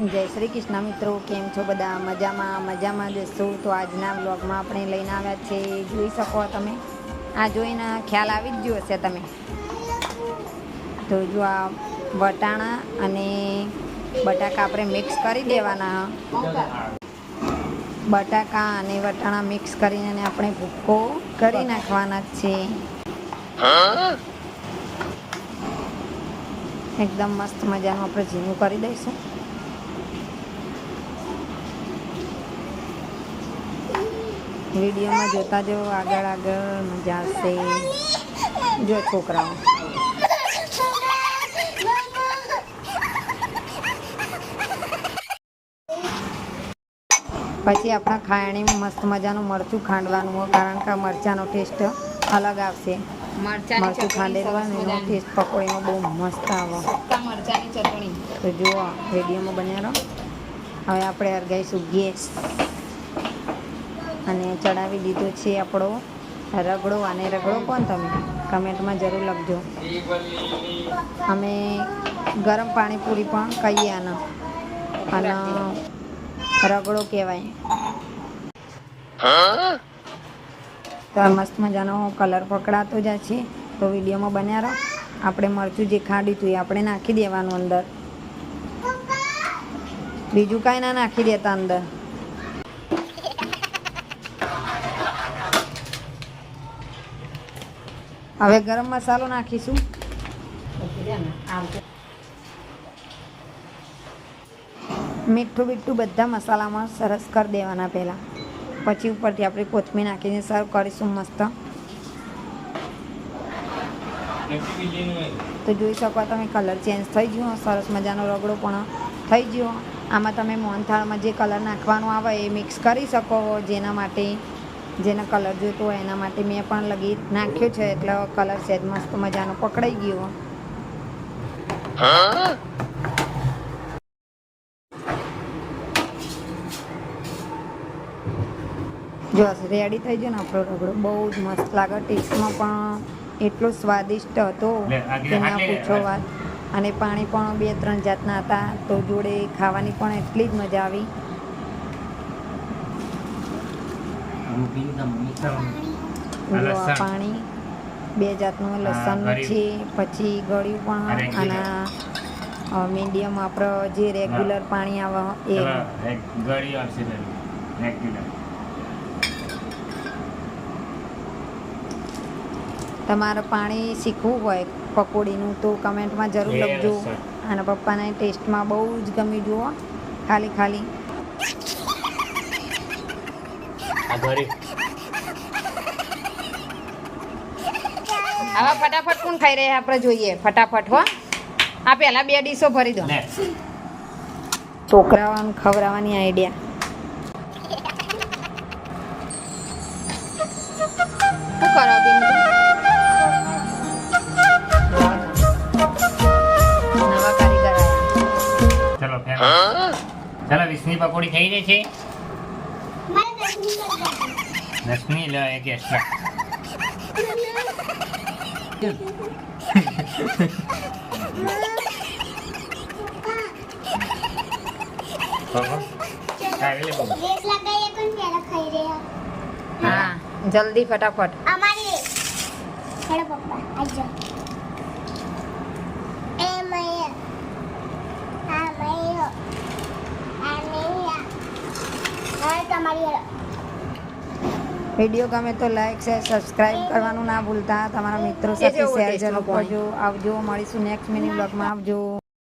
જય શ્રી કૃષ્ણ મિત્રો કેમ છો બધા? મજામાં મજામાં જશું તો આજના બ્લોગમાં આપણે લઈને આવ્યા છે જોઈ શકો તમે? આ જોઈને ખ્યાલ આવી જ ગયો હશે તમે. તો જો આ વટાણા અને બટાકા આપણે મિક્સ કરી દેવાના. બટાકા અને વટાણા મિક્સ કરીને આપણે ભૂક્કો કરી નાખવાના છે એકદમ મસ્ત મજાનું આપણે ઝીણું કરી દઈશું. વિડીયોમાં જોતા જો આગળ આગળ મજા આવશે. જો છોકરાઓ. પછી આપણા ખાયણીમાં મસ્ત મજાનું મરચું ખાંડવાનું હોય કારણ કે મરચાંનો ટેસ્ટ અલગ આવશે. મરચું ખાંડેલવાનું એનો ટેસ્ટ પકોડીમાં બહુ મસ્ત આવે. મરચાની ચટણી. તો જુઓ વિડીયોમાં બન્યા રહો. હવે આપણે અરગાઈશું ગેસ અને ચડાવી દીધો છે આપણો રગડો અને રગડો કોણ તમે? કમેન્ટમાં જરૂર લખજો. અમે ગરમ પાણીપુરી પણ કહીએ આને. અને રગડો કહેવાય. તો મસ્ત મજાનો કલર પકડાતો જાય છે. તો વિડીયોમાં બન્યા રહો. આપણે મરચું જે ખાડી હતું એ આપણે નાખી દેવાનું અંદર. બીજું કાંઈ ના નાખી દેતા અંદર. હવે ગરમ મસાલો નાખીશું. મીઠું બીઠું બધા મસાલામાં સરસ કરી દેવાના પહેલાં. પછી ઉપરથી આપણે કોથમીર નાખીને સર્વ કરીશું મસ્ત. તો જોઈ શકો તમે કલર ચેન્જ થઈ ગયો. સરસ મજાનો રગડો પણ થઈ ગયો. આમાં તમે મોહનથાળમાં જે કલર નાખવાનો આવે એ મિક્સ કરી શકો જેના માટે જેને કલર જોઈતો હોય એના માટે મેં પણ લગી નાખ્યો છે એટલે કલર સેજ મસ્ત મજાનો પકડાઈ ગયો. જો રેડી થઈ ગયો ને આપણો રગડો બહુ જ મસ્ત લાગે ટેસ્ટમાં પણ એટલો સ્વાદિષ્ટ હતો. કે ના પૂછો વાત. અને પાણી પણ બે ત્રણ જાતના હતા તો જોડે ખાવાની પણ એટલી જ મજા આવી. જો પાણી. બે જાતનું લસણ છે પછી ગળ્યું પણ. આના મીડિયમ આપણો જે રેગ્યુલર પાણી આવે એ. ગળી આવશે રેગ્યુલર તમારે પાણી શીખવું હોય પકોડીનું તો કમેન્ટમાં જરૂર લખજો. અને પપ્પાને ટેસ્ટમાં બહુ જ ગમી જુઓ. ખાલી ખાલી. આ ગળી આવા ફટાફટ કોણ ખાઈ રહ્યા આપણે જોઈએ. ફટાફટ હો. આ પહેલા બે ડીશો ભરી દો. છોકરાઓને ખવડાવવાની આઈડિયા શું કરો બેન. ચલો ચલો વિસની પકોડી થઈ ગઈ છે. દસમી લે એક એક્સ્ટ્રા આવી લે બબુ. રેસ લગાઈએ કોણ પેલા ખાઈ રહ્યા હા જલ્દી ફટાફટ અમારી હેડો પપ્પા આજો એ મય આ મય આ મય હવે તમારી વીડિયો ગમે તો લાઈક શેર સબસ્ક્રાઇબ કરવાનું ના ભૂલતા. તમારા મિત્રો સાથે શેર જરૂર કરજો. આવજો મળીશું નેક્સ્ટ મિની બ્લોગમાં આવજો.